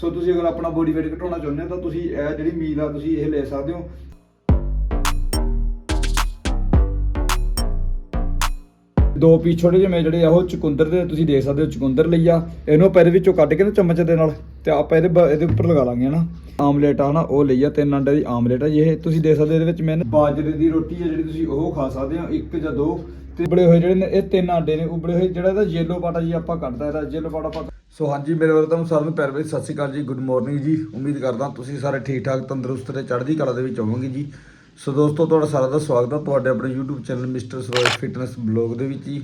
ਸੋ ਤੁਸੀਂ ਅਗਰ ਆਪਣਾ ਬੋਡੀ weight ਘਟਾਉਣਾ ਚਾਹੁੰਦੇ ਹੋ ਤਾਂ ਤੁਸੀਂ ਇਹ ਜਿਹੜੀ ਮੀਲ ਆ ਤੁਸੀਂ ਇਹ ਲੈ ਸਕਦੇ ਹੋ। ਦੋ ਪੀਸ ਛੋਟੇ ਜਿਹੇ ਮੈਂ ਜਿਹੜੇ ਆ, ਉਹ ਚੁਕੰਦਰ ਦੇ ਤੁਸੀਂ ਦੇਖ ਸਕਦੇ ਹੋ, ਚੁਕੰਦਰ ਲਈ ਆ। ਇਹਨੂੰ ਆਪਾਂ ਵਿੱਚੋਂ ਕੱਢ ਕੇ ਨਾ ਚਮਚ ਦੇ ਨਾਲ ਤੇ ਆਪਾਂ ਇਹਦੇ ਇਹਦੇ ਉੱਪਰ ਲਗਾ ਲਾਂਗੇ, ਹਨਾ। ਆਮਲੇਟ ਆ ਨਾ, ਉਹ ਲਈ ਆ, ਤਿੰਨ ਅੰਡੇ ਦੀ ਆਮਲੇਟ ਆ ਜੀ ਇਹ। ਤੁਸੀਂ ਦੇਖ ਸਕਦੇ ਹੋ ਇਹਦੇ ਵਿੱਚ ਮੈਂ ਬਾਜਰੇ ਦੀ ਰੋਟੀ ਆ ਜਿਹੜੀ ਤੁਸੀਂ ਉਹ ਖਾ ਸਕਦੇ ਹੋ, ਇੱਕ ਜਾਂ ਦੋ। ਤੇ ਉਬਲੇ ਹੋਏ ਜਿਹੜੇ ਨੇ, ਇਹ ਤਿੰਨ ਆਂਡੇ ਨੇ ਉਬਲੇ ਹੋਏ ਜਿਹੜਾ ਇਹਦਾ ਯੈਲੋ ਪਾਟਾ ਜੀ ਆਪਾਂ ਕੱਢਦਾ ਇਹਦਾ ਯੈਲੋ ਪਾਟਾ ਆਪਾਂ ਸੋ ਹਾਂਜੀ, ਮੇਰੇ ਵੱਲੋਂ ਤੁਹਾਨੂੰ ਸਾਰਿਆਂ ਨੂੰ ਪਿਆਰ ਭਰੀ ਸਤਿ ਸ਼੍ਰੀ ਅਕਾਲ ਜੀ ਗੁੱਡ ਮਾਰਨਿੰਗ ਜੀ। ਉਮੀਦ ਕਰਦਾ ਤੁਸੀਂ ਸਾਰੇ ਠੀਕ ਠਾਕ ਤੰਦਰੁਸਤ ਤੇ ਚੜ੍ਹਦੀ ਕਲਾ ਦੇ ਵਿੱਚ ਹੋਵੋਗੇ ਜੀ। ਸੋ ਦੋਸਤੋ, ਤੁਹਾਡਾ ਸਾਰਿਆਂ ਦਾ ਸਵਾਗਤ ਹੈ ਤੁਹਾਡੇ ਆਪਣੇ YouTube channel mister Saroj fitness blog ਦੇ ਵਿੱਚ ਜੀ।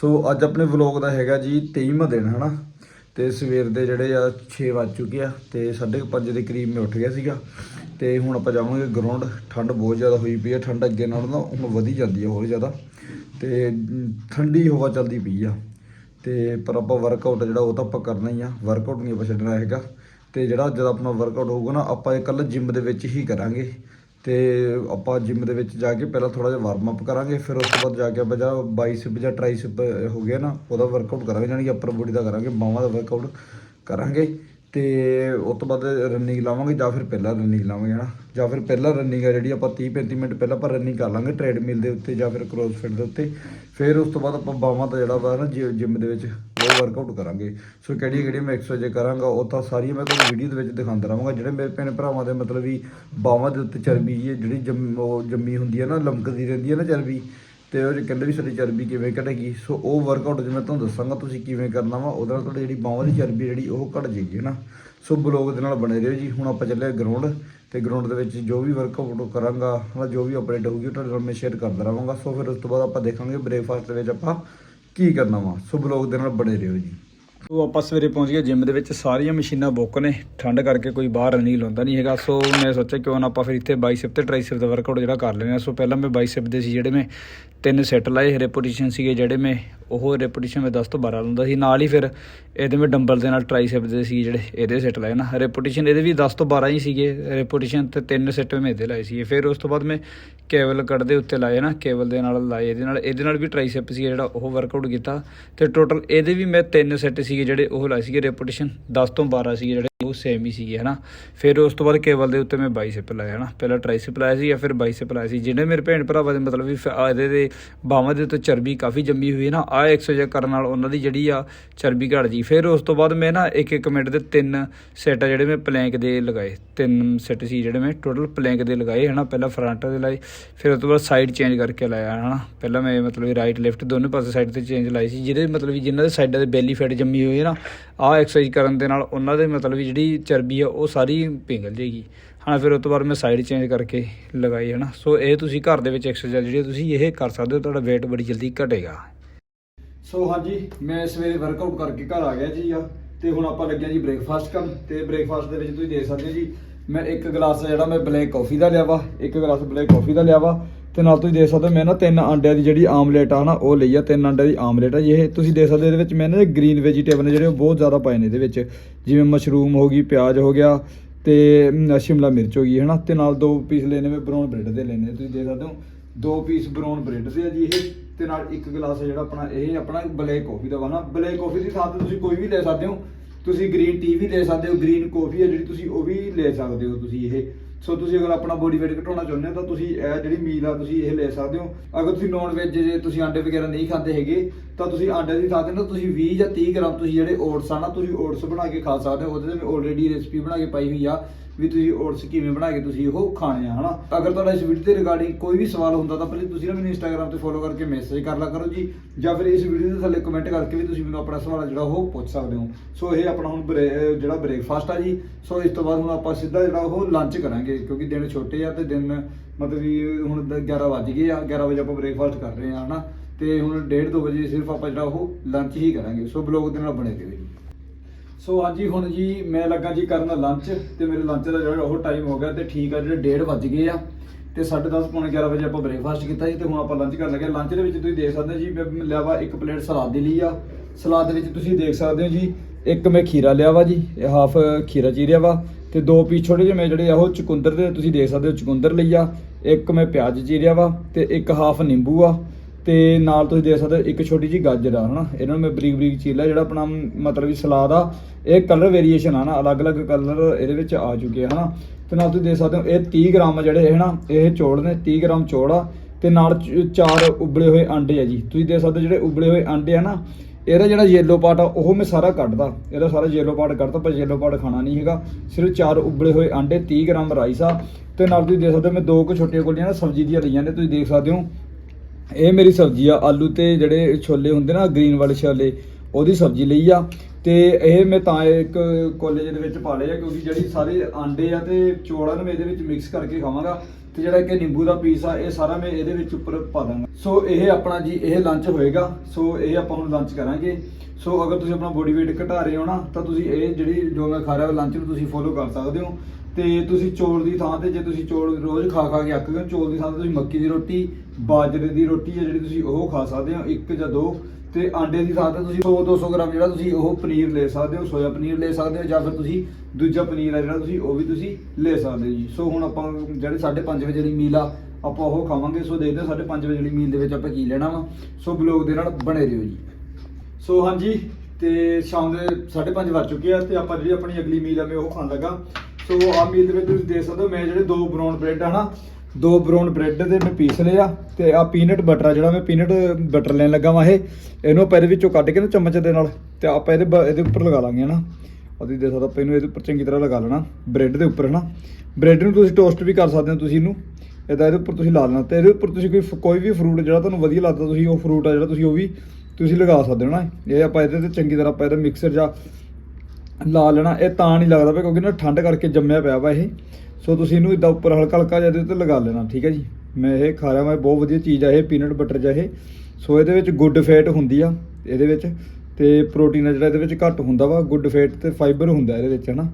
ਸੋ ਅੱਜ ਆਪਣੇ ਵਲੌਗ ਦਾ ਹੈਗਾ ਜੀ 23ਵਾਂ ਦਿਨ, ਹਨਾ? ਤੇ ਸਵੇਰ ਦੇ ਜਿਹੜੇ ਆ 6 ਵੱਜ ਚੁੱਕੇ ਆ ਤੇ 5:30 ਦੇ ਕਰੀਬ ਮੈਂ ਉੱਠ ਗਿਆ ਸੀਗਾ। ਤੇ ਹੁਣ ਆਪਾਂ ਜਾਵਾਂਗੇ ਗਰਾਊਂਡ ਠੰਡ ਬਹੁਤ ਜ਼ਿਆਦਾ ਹੋਈ ਪਈ ਆ, ਠੰਡ ਅੱਗੇ ਨਾਲੋਂ ਨਾ ਹੁਣ ਵਧੀ ਜਾਂਦੀ ਆ ਹੋਰ ਜ਼ਿਆਦਾ। ਤੇ ਠੰਡੀ ਹਵਾ ਚੱਲਦੀ ਪਈ ਆ। ਤੇ ਪਰ ਆਪਾਂ ਵਰਕਆਊਟ ਜਿਹੜਾ ਉਹ ਤਾਂ ਆਪਾਂ ਕਰਨਾ ਹੀ ਆ। ਵਰਕਆਊਟ ਨਹੀਂ ਆਪਾਂ ਛੱਡਣਾ ਹੈਗਾ। ਤੇ ਜਿਹੜਾ ਜਦ ਆਪਣਾ ਵਰਕਆਊਟ ਹੋਊਗਾ ਨਾ, ਆਪਾਂ ਇਹ ਕੱਲ ਜਿਮ ਦੇ ਵਿੱਚ ਹੀ ਕਰਾਂਗੇ। ਤੇ ਆਪਾਂ ਜਿਮ ਦੇ ਵਿੱਚ ਜਾ ਕੇ ਪਹਿਲਾਂ ਥੋੜਾ ਜਿਹਾ ਵਾਰਮ ਅਪ ਕਰਾਂਗੇ, ਫਿਰ ਉਸ ਤੋਂ ਬਾਅਦ ਜਾ ਕੇ ਆਪਾਂ ਜਿਹੜਾ ਬਾਈਸੈਪ ਜਾਂ ਟ੍ਰਾਈਸੈਪ ਹੋ ਗਿਆ ਨਾ, ਉਹਦਾ ਵਰਕਆਊਟ ਕਰਾਂਗੇ ਜਾਨੀ ਕਿ ਅਪਰ ਬੋਡੀ ਦਾ ਕਰਾਂਗੇ, ਬਾਹਾਂ ਦਾ ਵਰਕਆਊਟ ਕਰਾਂਗੇ। ਤੇ ਉਸ ਤੋਂ ਬਾਅਦ ਰਨਿੰਗ ਲਾਵਾਂਗੇ ਜਾਂ ਫਿਰ ਪਹਿਲਾਂ ਰਨਿੰਗ ਲਾਵਾਂਗੇ, ਹਨਾ? ਜਾਂ ਫਿਰ ਪਹਿਲਾਂ ਰਨਿੰਗ ਆ ਜਿਹੜੀ ਆਪਾਂ 30 35 ਮਿੰਟ ਪਹਿਲਾਂ ਆਪਾਂ ਰਨਿੰਗ ਕਰ ਲਾਂਗੇ ਟ੍ਰੈਡਮਿਲ ਦੇ ਉੱਤੇ ਜਾਂ ਫਿਰ ਕ੍ਰੋਸਫਿਟ ਦੇ ਉੱਤੇ। ਫਿਰ ਉਸ ਤੋਂ ਬਾਅਦ ਆਪਾਂ ਬਾਹਾਂ ਦਾ ਜਿਹੜਾ ਵਾ ਨਾ ਜਿਮ ਦੇ ਵਿੱਚ ਉਹ ਵਰਕਆਊਟ ਕਰਾਂਗੇ। ਸੋ ਕਿਹੜੀ ਕਿਹੜੀ ਮੈਂ ਐਕਸਰਸਾਈਜ਼ ਕਰਾਂਗਾ, ਉਹ ਤਾਂ ਸਾਰੀਆਂ ਮੈਂ ਤੁਹਾਨੂੰ ਵੀਡੀਓ ਦੇ ਵਿੱਚ ਦਿਖਾਉਂਦਾ ਰਹਾਂਗਾ। ਜਿਹੜੇ ਮੇਰੇ ਭੈਣ ਭਰਾਵਾਂ ਦੇ ਮਤਲਬ ਵੀ ਬਾਹਾਂ ਦੇ ਉੱਤੇ ਚਰਬੀ ਜੀ ਜਿਹੜੀ ਜੰਮ, ਉਹ ਜੰਮੀ ਹੁੰਦੀ ਹੈ ਨਾ, ਲਮਕਦੀ ਰਹਿੰਦੀ ਹੈ ਨਾ ਚਰਬੀ ਤੇ ਉਹ ਕਹਿੰਦੇ ਵੀ ਸਾਡੀ ਚਰਬੀ ਕਿਵੇਂ ਘਟੇਗੀ, ਸੋ ਉਹ ਵਰਕਆਊਟ ਜਿਵੇਂ ਤੁਹਾਨੂੰ ਦੱਸਾਂਗਾ ਤੁਸੀਂ ਕਿਵੇਂ ਕਰਨਾ ਵਾ, ਉਹਦੇ ਨਾਲ ਤੁਹਾਡੀ ਜਿਹੜੀ ਬਾਹਾਂ ਦੀ ਚਰਬੀ ਜਿਹੜੀ, ਉਹ ਘਟ ਜਾਏਗੀ ਨਾ ਸੋ ਬਲੌਗ ਦੇ ਨਾਲ ਬਣੇ ਰਹੋ ਜੀ। ਹੁਣ ਆਪਾਂ ਚੱਲੇ ਗਰਾਊਂਡ ਤੇ ਗਰਾਊਂਡ ਦੇ ਵਿੱਚ ਜੋ ਵੀ ਵਰਕਆਊਟ ਕਰਾਂਗਾ, ਹਨਾ, ਜੋ ਵੀ ਅਪਡੇਟ ਹੋਊਗੀ, ਉਹ ਤੁਹਾਡੇ ਨਾਲ ਮੈਂ ਸ਼ੇਅਰ ਕਰਦਾ ਰਹਾਂਗਾ। ਸੋ ਫਿਰ ਉਸ ਤੋਂ ਬਾਅਦ ਆਪਾਂ ਦੇਖਾਂਗੇ ਬ੍ਰੇਕਫਾਸਟ ਦੇ ਵਿੱਚ ਆਪਾਂ ਕੀ ਕਰਨਾ ਵਾ। ਸੋ ਬਲੌਗ ਦੇ ਨਾਲ ਬਣੇ ਰਹੋ ਜੀ। ਸੋ ਆਪਾਂ ਸਵੇਰੇ ਪਹੁੰਚ ਗਏ ਜਿਮ ਦੇ ਵਿੱਚ। ਸਾਰੀਆਂ ਮਸ਼ੀਨਾਂ ਬੁੱਕ ਨੇ। ਠੰਡ ਕਰਕੇ ਕੋਈ ਬਾਹਰ ਨਹੀਂ ਲਾਉਂਦਾ ਨਹੀਂ ਹੈਗਾ। ਸੋ ਮੈਂ ਸੋਚਿਆ ਕਿਉਂ ਨਾ ਆਪਾਂ ਫਿਰ ਇੱਥੇ ਬਾਈਸੈਪ ਤੇ ਟ੍ਰਾਈਸੈਪ ਦਾ ਵਰਕਆਊਟ ਜਿਹੜਾ ਕਰ ਲੈਣਾ ਸੋ ਪਹਿਲਾਂ ਮੈਂ ਬਾਈਸੈਪ ਦੇ ਸੀ ਜਿਹੜੇ ਮੈਂ ਤਿੰਨ ਸੈੱਟ ਲਾਏ ਰੈਪੋਜੀਸ਼ਨ ਸੀਗੇ ਜਿਹੜੇ ਮੈਂ ਉਹ ਰੈਪੋਜੀਸ਼ਨ ਮੈਂ 10 ਤੋਂ 12 ਲਾਉਂਦਾ ਸੀ। ਨਾਲ ਹੀ ਫਿਰ ਇਹਦੇ ਮੈਂ ਡੰਬਲ ਦੇ ਨਾਲ ਟ੍ਰਾਈਸੈਪ ਦੇ ਸੀ ਜਿਹੜੇ ਇਹਦੇ ਸੈੱਟ ਲਾਏ ਨਾ। ਰੈਪੋਜੀਸ਼ਨ ਇਹਦੇ ਵੀ 10 ਤੋਂ 12 ਹੀ ਸੀਗੇ। ਰੈਪੋਜੀਸ਼ਨ ਤੇ ਤਿੰਨ ਸੈੱਟ ਮੈਂ ਇਹਦੇ ਲਾਏ ਸੀ ਫਿਰ ਉਸ ਤੋਂ ਬਾਅਦ ਮੈਂ ਕੇਬਲ ਕੱਢ ਦੇ ਉੱਤੇ ਲਾਏ ਨਾ। ਕੇਬਲ ਦੇ ਨਾਲ ਲਾਏ। ਇਹਦੇ ਨਾਲ ਇਹਦੇ ਨਾਲ ਵੀ ਟ੍ਰਾਈਸੈਪ ਸੀ ਜਿਹੜਾ ਉਹ ਵਰਕਆਊਟ ਕੀਤਾ। ਤੇ ਟੋਟਲ ਇਹਦੇ ਵੀ ਮੈਂ ਤਿੰਨ ਸੈੱਟ ਸੀ ਸੀਗੇ ਜਿਹੜੇ ਉਹ ਲਾਏ ਸੀਗੇ ਰੈਪੂਟੇਸ਼ਨ 10 ਤੋਂ 12 ਸੀਗੇ ਜਿਹੜੇ ਉਹ ਸੇਮ ਹੀ ਸੀਗੇ, ਹਨਾ। ਫਿਰ ਉਸ ਤੋਂ ਬਾਅਦ ਕੇਬਲ ਦੇ ਉੱਤੇ ਮੈਂ ਬਾਈਸੈਪ ਲਾਇਆ, ਹਨਾ। ਪਹਿਲਾਂ ਟ੍ਰਾਈਸੈਪ ਲਾਇਆ ਸੀ ਜਾਂ ਫਿਰ ਬਾਈਸੈਪ ਲਾਇਆ ਸੀ। ਜਿਹੜੇ ਮੇਰੇ ਭੈਣ ਭਰਾਵਾਂ ਦੇ ਮਤਲਬ ਵੀ ਫ- ਇਹਦੇ ਦੇ ਬਾਹਾਂ ਦੇ ਉੱਤੇ ਚਰਬੀ ਕਾਫੀ ਜੰਮੀ ਹੋਈ ਹੈ ਨਾ ਆ ਐਕਸਰਸਾਈਜ਼ ਕਰਨ ਨਾਲ ਉਹਨਾਂ ਦੀ ਜਿਹੜੀ ਆ ਚਰਬੀ ਘਟ ਜੀ ਫਿਰ ਉਸ ਤੋਂ ਬਾਅਦ ਮੈਂ ਨਾ ਇੱਕ ਇੱਕ ਮਿੰਟ ਦੇ ਤਿੰਨ ਸੈੱਟ ਆ ਜਿਹੜੇ ਮੈਂ ਪਲੈਂਕ ਦੇ ਲਗਾਏ। ਤਿੰਨ ਸੈੱਟ ਸੀ ਜਿਹੜੇ ਮੈਂ ਟੋਟਲ ਪਲੈਂਕ ਦੇ ਲਗਾਏ, ਹਨਾ। ਪਹਿਲਾਂ ਫਰੰਟ ਦੇ ਲਾਏ, ਫਿਰ ਉਸ ਤੋਂ ਬਾਅਦ ਸਾਈਡ ਚੇਂਜ ਕਰਕੇ ਲਾਇਆ, ਹਨਾ। ਪਹਿਲਾਂ ਮੈਂ ਮਤਲਬ ਰਾਈਟ ਲੈਫਟ ਦੋਨੋਂ ਪਾਸੇ ਸਾਈਡ ਤੇ ਚੇਂਜ ਲਾਈ ਸੀ। ਜਿਹਦੇ ਮਤਲਬ ਵੀ ਜਿਨ੍ਹਾਂ ਦੇ ਸਾਈਡਾਂ ਦੇ ਬੈਲੀ ਫੈਟ ਜੰਮੀ ਹੋਈ ਹੈ ਨਾ, ਆਹ ਐਕਸਰਸਾਈਜ਼ ਕਰਨ ਦੇ ਨਾਲ ਉਹਨਾਂ ਦੇ ਮਤਲਬ ਵੀ ਜਿਹੜੀ ਚਰਬੀ ਆ, ਉਹ ਸਾਰੀ ਪਿਘਲ ਜਾਏਗੀ। ਹਾਂ ਫਿਰ ਉਸ ਤੋਂ ਬਾਅਦ ਮੈਂ ਸਾਈਡ ਚੇਂਜ ਕਰਕੇ ਲਗਾਈ ਹੈ ਨਾ ਸੋ ਇਹ ਤੁਸੀਂ ਘਰ ਦੇ ਵਿੱਚ ਐਕਸਰਸਾਈਜ਼ ਜਿਹੜੀ ਤੁਸੀਂ ਇਹ ਕਰ ਸਕਦੇ ਹੋ, ਤੁਹਾਡਾ weight ਬੜੀ ਜਲਦੀ ਘਟੇਗਾ। ਸੋ ਹਾਂਜੀ, ਮੈਂ ਸਵੇਰੇ ਵਰਕਆਊਟ ਕਰਕੇ ਘਰ ਆ ਗਿਆ ਜੀ, ਆ। ਤੇ ਹੁਣ ਆਪਾਂ ਲੱਗਿਆ ਜੀ ਬ੍ਰੇਕਫਾਸਟ ਕਰਨ। ਤੇ ਬ੍ਰੇਕਫਾਸਟ ਦੇ ਵਿੱਚ ਤੁਸੀਂ ਦੇਖ ਸਕਦੇ ਹੋ ਜੀ, ਮੈਂ ਇੱਕ ਗਲਾਸ ਜਿਹੜਾ ਮੈਂ ਬਲੈਕ ਕਾਫੀ ਦਾ ਲਿਆ ਵਾ, ਇੱਕ ਗਲਾਸ ਬਲੈਕ ਕਾਫੀ ਦਾ ਲਿਆ ਵਾ। ਤੇ ਨਾਲ ਤੁਸੀਂ ਦੇਖ ਸਕਦੇ ਹੋ, ਮੈਂ ਨਾ ਤਿੰਨ ਅੰਡਿਆਂ ਦੀ ਜਿਹੜੀ ਆਮਲੇਟ ਆ ਨਾ, ਉਹ ਲਈ ਆ, ਤਿੰਨ ਅੰਡਿਆਂ ਦੀ ਆਮਲੇਟ ਆ। ਜੀ ਇਹ ਤੁਸੀਂ ਦੇਖ ਸਕਦੇ ਹੋ, ਇਹਦੇ ਵਿੱਚ ਮੈਂ ਨਾ ਗ੍ਰੀਨ ਵੈਜੀਟੇਬਲ ਨੇ ਜਿਹੜੇ ਉਹ ਬਹੁਤ ਜ਼ਿਆਦਾ ਪਾਏ ਨੇ ਇਹਦੇ ਵਿੱਚ। ਜਿਵੇਂ ਮਸ਼ਰੂਮ ਹੋ ਗਈ, ਪਿਆਜ਼ ਹੋ ਗਿਆ ਤੇ ਸ਼ਿਮਲਾ ਮਿਰਚ ਹੋ ਗਈ ਹੈ ਨਾ ਤੇ ਨਾਲ ਦੋ ਪੀਸ ਲੈਣੇ ਮੈਂ ਬਰਾਊਨ ਬ੍ਰੈਡ ਦੇ ਲੈਣੇ ਤੁਸੀਂ ਦੇਖ ਸਕਦੇ ਹੋ, ਦੋ ਪੀਸ ਬਰਾਊਨ ਬ੍ਰੈਡ ਦੇ ਆ ਜੀ ਇਹ, ਤੇ ਨਾਲ ਇੱਕ ਗਲਾਸ ਜਿਹੜਾ ਆਪਣਾ, ਇਹ ਆਪਣਾ ਬਲੈਕ ਕਾਫੀ ਦਾ ਵਾ ਨਾ। ਬਲੈਕ ਕਾਫੀ ਦੀ ਥਾਂ ਤੇ ਤੁਸੀਂ ਕੋਈ ਵੀ ਲੈ ਸਕਦੇ ਹੋ। ਤੁਸੀਂ ਗ੍ਰੀਨ ਟੀ ਵੀ ਲੈ ਸਕਦੇ ਹੋ, ਗ੍ਰੀਨ ਕਾਫੀ ਹੈ ਜਿਹੜੀ ਤੁਸੀਂ ਉਹ ਵੀ ਲੈ ਸਕਦੇ ਹੋ ਤੁਸੀਂ ਇਹ। ਸੋ ਤੁਸੀਂ ਅਗਰ ਆਪਣਾ ਬੋਡੀ weight ਘਟਾਉਣਾ ਚਾਹੁੰਦੇ ਹੋ ਤਾਂ ਤੁਸੀਂ ਇਹ ਜਿਹੜੀ ਮੀਲ ਆ ਤੁਸੀਂ ਇਹ ਲੈ ਸਕਦੇ ਹੋ। ਅਗਰ ਤੁਸੀਂ ਨੌਨ ਵੈਜ ਜੇ ਤੁਸੀਂ ਆਂਡੇ ਵਗੈਰਾ ਨਹੀਂ ਖਾਂਦੇ ਹੈਗੇ ਤਾਂ ਤੁਸੀਂ ਆਂਡੇ ਦੀ ਥਾਂ ਤੇ ਨਾ ਤੁਸੀਂ 20 ਜਾਂ 30 ਗ੍ਰਾਮ ਤੁਸੀਂ ਜਿਹੜੇ ਓਟਸ ਆ ਨਾ, ਤੁਸੀਂ ਓਟਸ ਬਣਾ ਕੇ ਖਾ ਸਕਦੇ ਹੋ। ਉਹਦੇ ਤੇ ਮੈਂ ਆਲਰੇਡੀ ਰੈਸਪੀ ਬਣਾ ਕੇ ਪਾਈ ਹੋਈ ਆ ਵੀ ਤੁਸੀਂ ਓਟਸ ਕਿਵੇਂ ਬਣਾ ਕੇ ਤੁਸੀਂ ਉਹ ਖਾਣੇ ਆ, ਹਨਾ? ਅਗਰ ਤੁਹਾਡਾ ਇਸ ਵੀਡੀਓ ਦੇ ਰਿਗਾਰਡਿੰਗ ਕੋਈ ਵੀ ਸਵਾਲ ਹੁੰਦਾ ਤਾਂ ਪਲੀਜ਼ ਤੁਸੀਂ ਨਾ ਮੈਨੂੰ ਇੰਸਟਾਗ੍ਰam ਤੇ ਫੋਲੋ ਕਰਕੇ ਮੈਸੇਜ ਕਰ ਲਿਆ ਕਰੋ ਜੀ, ਜਾਂ ਫਿਰ ਇਸ ਵੀਡੀਓ ਦੇ ਥੱਲੇ ਕਮੈਂਟ ਕਰਕੇ ਵੀ ਤੁਸੀਂ ਮੈਨੂੰ ਆਪਣਾ ਸਵਾਲ ਜਿਹੜਾ ਉਹ ਪੁੱਛ ਸਕਦੇ ਹੋ। ਸੋ ਇਹ ਆਪਣਾ ਹੁਣ ਬਰੇ- ਜਿਹੜਾ ਬ੍ਰੇਕਫਾਸਟ ਆ ਜੀ ਸੋ ਇਸ ਤੋਂ ਬਾਅਦ ਹੁਣ ਆਪਾਂ ਸਿੱਧਾ ਜਿਹੜਾ ਉਹ ਲੰਚ ਕਰਾਂਗੇ, ਕਿਉਂਕਿ ਦਿਨ ਛੋਟੇ ਆ ਤੇ ਦਿਨ ਮਤਲਬ ਵੀ ਹੁਣ ਦ- 11 ਵੱਜ ਗਏ ਆ 11 ਵਜੇ ਆਪਾਂ ਬ੍ਰੇਕਫਾਸਟ ਕਰ ਰਹੇ ਆ, ਹਨਾ? ਤੇ ਹੁਣ 1:30 2 ਵਜੇ ਸਿਰਫ ਆਪਾਂ ਜਿਹੜਾ ਉਹ ਲੰਚ ਹੀ ਕਰਾਂਗੇ। ਸੋ ਬਲੌਗ ਦੇ ਨਾਲ ਬਣੇ ਰਹੋ ਜੀ। ਸੋ ਹਾਂਜੀ ਹੁਣ ਜੀ ਮੈਂ ਲੱਗਾ ਜੀ ਕਰਨ ਲੰਚ ਤੇ ਮੇਰੇ ਲੰਚ ਦਾ ਜਿਹੜਾ ਉਹ ਟਾਈਮ ਹੋ ਗਿਆ ਤੇ ਠੀਕ ਆ, ਜਿਹੜੇ 1:30 ਵੱਜ ਗਏ ਆ ਤੇ 10:30 ਪੌਣੇ 11 ਵਜੇ ਆਪਾਂ ਬ੍ਰੇਕਫਾਸਟ ਕੀਤਾ ਜੀ ਤੇ ਹੁਣ ਆਪਾਂ ਲੰਚ ਕਰਨ ਲੱਗੇ ਲੰਚ ਦੇ ਵਿੱਚ ਤੁਸੀਂ ਦੇਖ ਸਕਦੇ ਹੋ ਜੀ, ਮੈਂ ਲਿਆ ਵਾ ਇੱਕ ਪਲੇਟ ਸਲਾਦ ਦੀ ਲਈ ਆ। ਸਲਾਦ ਦੇ ਵਿੱਚ ਤੁਸੀਂ ਦੇਖ ਸਕਦੇ ਹੋ ਜੀ, ਇੱਕ ਮੈਂ ਖੀਰਾ ਲਿਆ ਵਾ ਜੀ, ਇਹ ਹਾਫ ਖੀਰਾ ਚੀਰਿਆ ਵਾ ਤੇ ਦੋ ਪੀਸ ਛੋਟੇ ਜਿਹੇ ਮੈਂ ਜਿਹੜੇ ਆ ਉਹ ਚੁਕੰਦਰ ਦੇ ਤੁਸੀਂ ਦੇਖ ਸਕਦੇ ਹੋ, ਚੁਕੰਦਰ ਲਈ ਆ। ਇੱਕ ਮੈਂ ਪਿਆਜ਼ ਚੀਰਿਆ ਵਾ ਤੇ ਇੱਕ ਹਾਫ ਨਿੰਬੂ ਆ। ਤੇ ਨਾਲ ਤੁਸੀਂ ਦੇਖ ਸਕਦੇ ਹੋ, ਇੱਕ ਛੋਟੀ ਜੀ ਗਾਜਰ ਆ, ਹਨਾ? ਇਹਨਾਂ ਨੂੰ ਮੈਂ ਬਰੀਕ ਬਰੀਕ ਚੀਰ ਲਿਆ, ਜਿਹੜਾ ਆਪਣਾ ਮਤਲਬ ਵੀ ਸਲਾਦ ਆ, ਇਹ ਕਲਰ ਵੇਰੀਏਸ਼ਨ ਆ ਨਾ ਅਲੱਗ-ਅਲੱਗ ਕਲਰ ਇਹਦੇ ਵਿੱਚ ਆ ਚੁੱਕੇ ਆ, ਹਨਾ? ਤੇ ਨਾਲ ਤੁਸੀਂ ਦੇਖ ਸਕਦੇ ਹੋ, ਇਹ 30 ਗ੍ਰਾਮ ਆ ਜਿਹੜੇ ਹੈ ਨਾ ਇਹ ਚੌਲ ਨੇ 30 ਗ੍ਰਾਮ ਚੌਲ ਆ, ਤੇ ਨਾਲ ਚ- ਚਾਰ ਉਬਲੇ ਹੋਏ ਆਂਡੇ ਆ ਜੀ। ਤੁਸੀਂ ਦੇਖ ਸਕਦੇ ਹੋ, ਜਿਹੜੇ ਉਬਲੇ ਹੋਏ ਆਂਡੇ ਆ ਨਾ ਇਹਦਾ ਜਿਹੜਾ ਯੈਲੋ ਪਾਰਟ ਆ, ਉਹ ਮੈਂ ਸਾਰਾ ਕੱਢਦਾ। ਇਹਦਾ ਸਾਰਾ ਯੈਲੋ ਪਾਰਟ ਕੱਢਤਾ, ਪਰ ਯੈਲੋ ਪਾਰਟ ਖਾਣਾ ਨਹੀਂ ਹੈਗਾ। ਸਿਰਫ ਚਾਰ ਉਬਲੇ ਹੋਏ ਆਂਡੇ 30 ਗ੍ਰਾਮ ਰਾਈਸ ਆ। ਤੇ ਨਾਲ ਤੁਸੀਂ ਦੇਖ ਸਕਦੇ ਹੋ, ਮੈਂ ਦੋ ਕੁ ਛੋਟੀਆਂ ਗੋਲੀਆਂ ਨਾ ਸਬਜ਼ੀ ਦੀਆਂ ਲਈਆਂ ਨੇ, ਤੁਸੀਂ ਦੇਖ ਸਕਦੇ ਹੋ। ਇਹ ਮੇਰੀ ਸਬਜ਼ੀ ਆ, ਆਲੂ ਤੇ ਜਿਹੜੇ ਛੋਲੇ ਹੁੰਦੇ ਨਾ, ਗ੍ਰੀਨ ਵਾਲੇ ਛੋਲੇ, ਉਹਦੀ ਸਬਜ਼ੀ ਲਈ ਆ। ਤੇ ਇਹ ਮੈਂ ਤਾਂ ਇੱਕ ਕੋਲੇ ਦੇ ਵਿੱਚ ਪਾ ਲਿਆ ਕਿਉਂਕਿ ਜਿਹੜੀ ਸਾਰੇ ਆਂਡੇ ਆ ਤੇ ਚੌਲਾਂ ਨੂੰ ਮੈਂ ਇਹਦੇ ਵਿੱਚ ਮਿਕਸ ਕਰਕੇ ਖਾਵਾਂਗਾ। ਤੇ ਜਿਹੜਾ ਕਿ ਨਿੰਬੂ ਦਾ ਪੀਸ ਆ, ਇਹ ਸਾਰਾ ਮੈਂ ਇਹਦੇ ਵਿੱਚ ਉੱਪਰ ਪਾ ਦਾਂਗਾ। ਸੋ ਇਹ ਆਪਣਾ ਜੀ, ਇਹ ਲੰਚ ਹੋਏਗਾ। ਸੋ ਇਹ ਆਪਾਂ ਹੁਣ ਲੰਚ ਕਰਾਂਗੇ। ਸੋ ਅਗਰ ਤੁਸੀਂ ਆਪਣਾ ਬੋਡੀ weight ਘਟਾ ਰਹੇ ਹੋ ਨਾ, ਤਾਂ ਤੁਸੀਂ ਇਹ ਜਿਹੜੀ ਜੋ ਮੈਂ ਖਾ ਰਿਹਾ ਲੰਚ ਨੂੰ ਤੁਸੀਂ ਫੋਲੋ ਕਰ ਸਕਦੇ ਹੋ। ਤੇ ਤੁਸੀਂ ਚੌਲ ਦੀ ਥਾਂ ਤੇ ਜੇ ਤੁਸੀਂ ਚੌਲ ਰੋਜ਼ ਖਾ ਖਾ ਕੇ ਅੱਕ ਗਏ ਚੌਲ ਦੀ ਥਾਂ ਤੇ ਤੁਸੀਂ ਮੱਕੀ ਦੀ ਰੋਟੀ, ਬਾਜਰੇ ਦੀ ਰੋਟੀ ਹੈ ਜਿਹੜੀ ਤੁਸੀਂ ਉਹ ਖਾ ਸਕਦੇ ਹੋ, ਇੱਕ ਜਾਂ ਦੋ। ਤੇ ਆਂਡੇ ਦੀ ਥਾਂ ਤੇ ਤੁਸੀਂ 100 200 ਗ੍ਰਾਮ ਜਿਹੜਾ ਤੁਸੀਂ ਉਹ ਪਨੀਰ ਲੈ ਸਕਦੇ ਹੋ, ਸੋਇਆ ਪਨੀਰ ਲੈ ਸਕਦੇ ਹੋ, ਜਾਂ ਫਿਰ ਤੁਸੀਂ ਦੂਜਾ ਪਨੀਰ ਆ ਜਿਹੜਾ ਤੁਸੀਂ ਉਹ ਵੀ ਤੁਸੀਂ ਲੈ ਸਕਦੇ ਹੋ ਜੀ। ਸੋ ਹੁਣ ਆਪਾਂ ਜਿਹੜੇ 5:30 ਵਜੇ ਜਿਹੜੀ ਮੀਲ ਆ, ਆਪਾਂ ਉਹ ਖਾਵਾਂਗੇ। ਸੋ ਦੇਖਦੇ ਹਾਂ 5:30 ਵਜੇ ਜਿਹੜੀ ਮੀਲ ਦੇ ਵਿੱਚ ਆਪਾਂ ਕੀ ਲੈਣਾ ਵਾ। ਸੋ ਬਲੌਗ ਦੇ ਨਾਲ ਬਣੇ ਰਹੋ ਜੀ। ਸੋ ਹਾਂਜੀ, ਤੇ ਸ਼ਾਮ ਦੇ 5:30 ਵੱਜ ਚੁੱਕੇ ਆ ਤੇ ਆਪਾਂ ਜਿਹੜੀ ਆਪਣੀ ਅਗਲੀ ਮੀਲ ਆ ਮੈਂ ਉਹ ਖਾਣ ਲੱਗਾ। ਸੋ ਆ ਮੀਲ ਦੇ ਵਿੱਚ ਤੁਸੀਂ ਦੇਖ ਸਕਦੇ ਹੋ, ਮੈਂ ਜਿਹੜੇ ਦੋ ਬਰਾਊਨ ਬ੍ਰੈਡ ਆ ਨਾ, ਦੋ ਬਰਾਊਨ ਬ੍ਰੈਡ ਦੇ ਮੈਂ ਪੀਸ ਲਏ ਆ ਤੇ ਆ ਪੀਨਟ ਬਟਰ ਆ ਜਿਹੜਾ ਮੈਂ ਪੀਨਟ ਬਟਰ ਲੈਣ ਲੱਗਾ ਵਾਂ ਇਹ। ਇਹਨੂੰ ਆਪਾਂ ਇਹਦੇ ਵਿੱਚੋਂ ਕੱਢ ਕੇ ਨਾ ਚਮਚ ਦੇ ਨਾਲ ਤੇ ਆਪਾਂ ਇਹਦੇ ਬ- ਇਹਦੇ ਉੱਪਰ ਲਗਾ ਲਾਂਗੇ ਨਾ ਅਸੀਂ ਦੇ ਸਕਦੇ ਆਪਾਂ ਇਹਨੂੰ ਇਹਦੇ ਉੱਪਰ ਚੰਗੀ ਤਰ੍ਹਾਂ ਲਗਾ ਲੈਣਾ ਬ੍ਰੈਡ ਦੇ ਉੱਪਰ ਹਨਾ। ਬ੍ਰੈਡ ਨੂੰ ਤੁਸੀਂ ਟੋਸਟ ਵੀ ਕਰ ਸਕਦੇ ਹੋ ਤੁਸੀਂ ਇਹਨੂੰ। ਇਹਦਾ ਇਹਦੇ ਉੱਪਰ ਤੁਸੀਂ ਲਾ ਲੈਣਾ ਤੇ ਇਹਦੇ ਉੱਪਰ ਤੁਸੀਂ ਕੋਈ ਕੋਈ ਵੀ ਫਰੂਟ ਜਿਹੜਾ ਤੁਹਾਨੂੰ ਵਧੀਆ ਲੱਗਦਾ ਤੁਸੀਂ ਉਹ ਫਰੂਟ ਆ ਜਿਹੜਾ ਤੁਸੀਂ ਉਹ ਵੀ ਤੁਸੀਂ ਲਗਾ ਸਕਦੇ ਹੋ ਨਾ ਇਹ। ਆਪਾਂ ਇਹਦੇ ਤੇ ਚੰਗੀ ਤਰ੍ਹਾਂ ਆਪਾਂ ਇਹਦਾ ਮਿਕਸਰ ਜਾਂ ਲਾ ਲੈਣਾ। ਇਹ ਤਾਂ ਨਹੀਂ ਲੱਗਦਾ ਪਿਆ ਕਿਉਂਕਿ ਨਾ ਠੰਡ ਕਰਕੇ ਜੰਮਿਆ ਪਿਆ ਵਾ ਇਹ। ਸੋ ਤੁਸੀਂ ਇਹਨੂੰ ਇਦਾਂ ਉੱਪਰ ਹਲਕਾ ਹਲਕਾ ਜਿਹਾ ਇਹਦੇ ਉੱਤੇ ਲਗਾ ਲੈਣਾ, ਠੀਕ ਹੈ ਜੀ। ਮੈਂ ਇਹ ਖਾ ਰਿਹਾ ਮੈਂ ਬਹੁਤ ਵਧੀਆ ਚੀਜ਼ ਆ ਇਹ ਪੀਨਟ ਬਟਰ ਜਿਹਾ ਇਹ। ਸੋ ਇਹਦੇ ਵਿੱਚ ਗੁੱਡ ਫੈਟ ਹੁੰਦੀ ਆ ਇਹਦੇ ਵਿੱਚ ਤੇ ਪ੍ਰੋਟੀਨ ਆ ਜਿਹੜਾ ਇਹਦੇ ਵਿੱਚ ਘੱਟ ਹੁੰਦਾ ਵਾ ਗੁੱਡ ਫੈਟ ਤੇ ਫਾਈਬਰ ਹੁੰਦਾ ਇਹਦੇ ਵਿੱਚ, ਹਨਾ।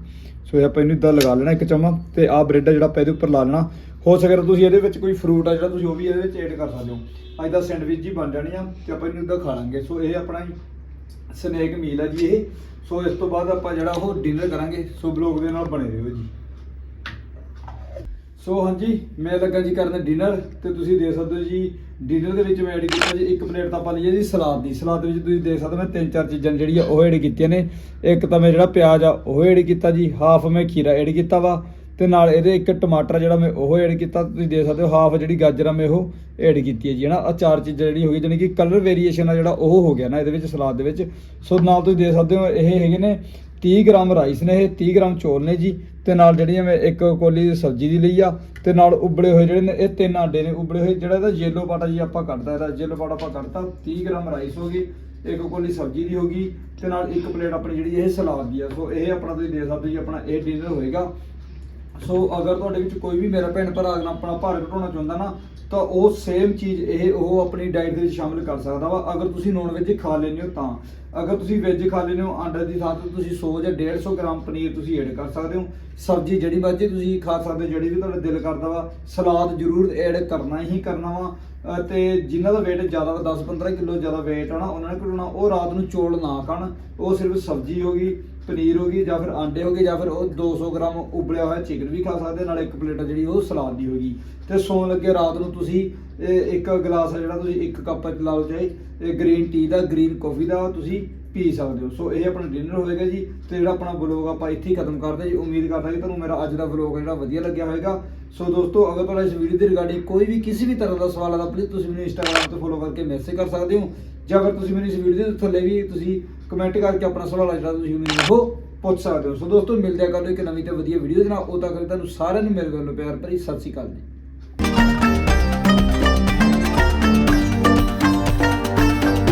ਸੋ ਇਹ ਆਪਾਂ ਇਹਨੂੰ ਇਦਾਂ ਲਗਾ ਲੈਣਾ ਇੱਕ ਚਮਚ ਤੇ ਆਹ ਬ੍ਰੈਡ ਜਿਹੜਾ ਆਪਾਂ ਇਹਦੇ ਉੱਪਰ ਲਾ ਲੈਣਾ। ਹੋ ਸਕੇ ਤਾਂ ਤੁਸੀਂ ਇਹਦੇ ਵਿੱਚ ਕੋਈ ਫਰੂਟ ਆ ਜਿਹੜਾ ਤੁਸੀਂ ਉਹ ਵੀ ਇਹਦੇ ਵਿੱਚ ਐਡ ਕਰ ਸਕਦੇ ਹੋ। ਅੱਜ ਦਾ ਸੈਂਡਵਿਚ ਜੀ ਬਣ ਜਾਣੀ ਆ ਤੇ ਆਪਾਂ ਇਹਨੂੰ ਇਦਾਂ ਖਾ ਲਾਂਗੇ। ਸੋ ਇਹ ਆਪਣਾ ਸਨੈਕ ਮੀਲ ਆ ਜੀ ਇਹ। ਸੋ ਇਸ ਤੋਂ ਬਾਅਦ ਆਪਾਂ ਜਿਹੜਾ ਉਹ ਡਿਨਰ ਕਰਾਂਗੇ। ਸੋ ਬਲੌਗ ਦੇ ਨਾਲ ਬਣੇ ਰਹੋ ਜੀ। ਸੋ ਹਾਂਜੀ, ਮੈਂ ਲੱਗਾ ਜੀ ਕਰਨ ਡਿਨਰ ਤੇ ਤੁਸੀਂ ਦੇਖ ਸਕਦੇ ਹੋ ਜੀ। ਡਿਨਰ ਦੇ ਵਿੱਚ ਮੈਂ ਐਡ ਕੀਤਾ ਜੀ, ਇੱਕ ਪਲੇਟ ਤਾਂ ਆਪਾਂ ਲਈ ਜੀ ਸਲਾਦ ਦੀ। ਸਲਾਦ ਦੇ ਵਿੱਚ ਤੁਸੀਂ ਦੇਖ ਸਕਦੇ ਹੋ ਮੈਂ ਤਿੰਨ ਚਾਰ ਚੀਜ਼ਾਂ ਜਿਹੜੀਆਂ ਉਹ ਐਡ ਕੀਤੀਆਂ ਨੇ। ਇੱਕ ਤਾਂ ਮੈਂ ਜਿਹੜਾ ਪਿਆਜ਼ ਆ, ਉਹ ਐਡ ਕੀਤਾ ਜੀ। ਹਾਫ ਮੈਂ ਖੀਰਾ ਐਡ ਕੀਤਾ ਵਾ। ਤੇ ਨਾਲ ਇਹਦੇ ਇੱਕ ਟਮਾਟਰ ਜਿਹੜਾ ਮੈਂ ਉਹ ਐਡ ਕੀਤਾ, ਤੁਸੀਂ ਦੇਖ ਸਕਦੇ ਹੋ ਹਾਫ ਜਿਹੜੀ ਗਾਜਰ ਆ ਮੈਂ ਉਹ ਐਡ ਕੀਤੀ ਹੈ ਜੀ, ਹਨਾ? ਆ ਚਾਰ ਚੀਜ਼ਾਂ ਜਿਹੜੀ ਹੋ ਗਈ ਜਾਣੀ ਕਿ ਕਲਰ ਵੇਰੀਏਸ਼ਨ ਆ ਜਿਹੜਾ ਉਹ ਹੋ ਗਿਆ ਨਾ ਇਹਦੇ ਵਿੱਚ ਸਲਾਦ ਦੇ ਵਿੱਚ। ਸੋ ਨਾਲ ਤੁਸੀਂ ਦੇਖ ਸਕਦੇ ਹੋ ਇਹ ਹੈਗੇ ਨੇ 30 ਗ੍ਰਾਮ ਰਾਈਸ ਨੇ ਇਹ 30 ਗ੍ਰਾਮ ਚੌਲ ਨੇ ਜੀ। ਤੇ ਨਾਲ ਜਿਹੜੀਆਂ ਮੈਂ ਇੱਕ ਕੋਲੀ ਸਬਜ਼ੀ ਦੀ ਲਈ ਆ। ਤੇ ਨਾਲ ਉਬਲੇ ਹੋਏ ਜਿਹੜੇ ਨੇ, ਇਹ ਤਿੰਨ ਆਂਡੇ ਨੇ ਉਬਲੇ ਹੋਏ, ਜਿਹੜਾ ਇਹਦਾ ਯੈਲੋ ਪਾਟਾ ਜੀ ਆਪਾਂ ਕੱਢਦਾ ਇਹਦਾ ਯੈਲੋ ਪਾਟਾ ਆਪਾਂ ਕੱਢਤਾ 30 ਗ੍ਰਾਮ ਰਾਈਸ ਹੋ ਗਈ, ਇੱਕ ਕੋਲੀ ਸਬਜ਼ੀ ਦੀ ਹੋ ਗਈ, ਤੇ ਨਾਲ ਇੱਕ ਪਲੇਟ ਆਪਣੀ ਜਿਹੜੀ ਇਹ ਸਲਾਦ ਦੀ ਆ। ਸੋ ਇਹ ਆਪਣਾ ਤੁਸੀਂ ਦੇ ਸਕਦੇ ਜੀ, ਆਪਣਾ ਇਹ ਡਿਨਰ ਹੋਏਗਾ। ਸੋ ਅਗਰ ਤੁਹਾਡੇ ਵਿੱਚ ਕੋਈ ਵੀ ਮੇਰਾ ਭੈਣ ਭਰਾ ਆਪਣਾ ਭਾਰ ਘਟਾਉਣਾ ਚਾਹੁੰਦਾ ਨਾ, ਤਾਂ ਉਹ ਸੇਮ ਚੀਜ਼ ਇਹ ਉਹ ਆਪਣੀ ਡਾਈਟ ਦੇ ਵਿੱਚ ਸ਼ਾਮਿਲ ਕਰ ਸਕਦਾ ਵਾ। ਅਗਰ ਤੁਸੀਂ ਨੌਨ ਵੈਜ ਖਾ ਲੈਂਦੇ ਹੋ ਤਾਂ। ਅਗਰ ਤੁਸੀਂ ਵੈਜ ਖਾ ਲੈਂਦੇ ਹੋ ਆਂਡੇ ਦੀ ਥਾਂ ਤੇ ਤੁਸੀਂ 100 ਜਾਂ 150 ਗ੍ਰਾਮ ਪਨੀਰ ਤੁਸੀਂ ਐਡ ਕਰ ਸਕਦੇ ਹੋ। ਸਬਜ਼ੀ ਜਿਹੜੀ ਮਰਜ਼ੀ ਤੁਸੀਂ ਖਾ ਸਕਦੇ ਹੋ, ਜਿਹੜੀ ਵੀ ਤੁਹਾਡਾ ਦਿਲ ਕਰਦਾ ਵਾ, ਸਲਾਦ ਜ਼ਰੂਰ ਐਡ ਕਰਨਾ ਹੀ ਕਰਨਾ ਵਾ। ਅਹ ਤੇ ਜਿਨ੍ਹਾਂ ਦਾ weight ਜ਼ਿਆਦਾ ਵਾ 10-15 ਕਿਲੋ ਜ਼ਿਆਦਾ weight ਆ ਨਾ, ਉਹਨਾਂ ਨੇ ਘਟਾਉਣਾ, ਉਹ ਰਾਤ ਨੂੰ ਚੌਲ ਨਾ ਖਾਣ। ਉਹ ਸਿਰਫ ਸਬਜ਼ੀ ਹੋ ਗਈ। ਪਨੀਰ ਹੋ ਗਈ ਜਾਂ ਫਿਰ ਆਂਡੇ ਹੋ ਗਏ ਜਾਂ ਫਿਰ ਉਹ 200 ਗ੍ਰਾਮ ਉਬਲਿਆ ਹੋਇਆ ਚਿਕਨ ਵੀ ਖਾ ਸਕਦੇ ਨਾਲ ਇੱਕ ਪਲੇਟ ਜਿਹੜੀ ਉਹ ਸਲਾਦ ਦੀ ਹੋਗੀ ਤੇ ਸੌਣ ਲੱਗੇ ਰਾਤ ਨੂੰ ਤੁਸੀਂ, ਇਹ ਇੱਕ ਗਲਾਸ ਆ ਜਿਹੜਾ ਤੁਸੀਂ ਇੱਕ ਕੱਪ ਚ ਲਾ ਲਓ ਚਾਹੇ, ਇਹ ਗ੍ਰੀਨ ਟੀ ਦਾ ਗ੍ਰੀਨ ਕਾਫੀ ਦਾ ਤੁਸੀਂ ਪੀ ਸਕਦੇ ਹੋ। ਸੋ ਇਹ ਆਪਣਾ ਡਿਨਰ ਹੋਏਗਾ ਜੀ ਤੇ ਜਿਹੜਾ ਆਪਣਾ ਵਲੋਗ ਆਪਾਂ ਇੱਥੇ ਹੀ ਖਤਮ ਕਰਦੇ ਜੀ। ਉਮੀਦ ਕਰਦਾ ਕਿ ਤੁਹਾਨੂੰ ਮੇਰਾ ਅੱਜ ਦਾ ਵਲੋਗ ਜਿਹੜਾ ਵਧੀਆ ਲੱਗਿਆ ਹੋਵੇਗਾ ਸੋ ਦੋਸਤੋ, ਅਗਰ ਤੁਹਾਡਾ ਇਸ ਵੀਡੀਓ ਦੇ ਰਿਗਾਰਡਿੰਗ ਕੋਈ ਵੀ ਕਿਸੇ ਵੀ ਤਰ੍ਹਾਂ ਦਾ ਸਵਾਲ ਆਦਾ ਪਲੀਜ਼ ਤੁਸੀਂ ਮੈਨੂੰ ਇੰਸਟਾਗ੍ਰਾਮ ਤੇ ਫੋਲੋ ਕਰਕੇ ਮੈਸੇਜ ਕਰ ਸਕਦੇ ਹੋ। ਜਾਂ ਫਿਰ ਤੁਸੀਂ ਮੈਨੂੰ ਇਸ ਵੀਡੀਓ ਦੇ ਥੱਲੇ ਵੀ ਤੁਸੀਂ ਕਮੈਂਟ ਕਰਕੇ ਆਪਣਾ ਸਵਾਲ ਆ ਜਿਹੜਾ ਤੁਸੀਂ ਮੈਨੂੰ ਉਹ ਪੁੱਛ ਸਕਦੇ ਹੋ। ਸੋ ਦੋਸਤੋ, ਮਿਲਦੇ ਆ ਕੱਲ੍ਹ ਇੱਕ ਨਵੀਂ ਤੇ ਵਧੀਆ ਵੀਡੀਓ ਦੇ ਨਾਲ। ਉਦੋਂ ਤੱਕ ਤੁਹਾਨੂੰ ਸਾਰਿਆਂ ਨੂੰ ਮੇਰੇ ਵੱਲੋਂ ਪਿਆਰ ਭਰੀ ਸਤਿ ਸ਼੍ਰੀ ਅਕਾਲ ਜੀ।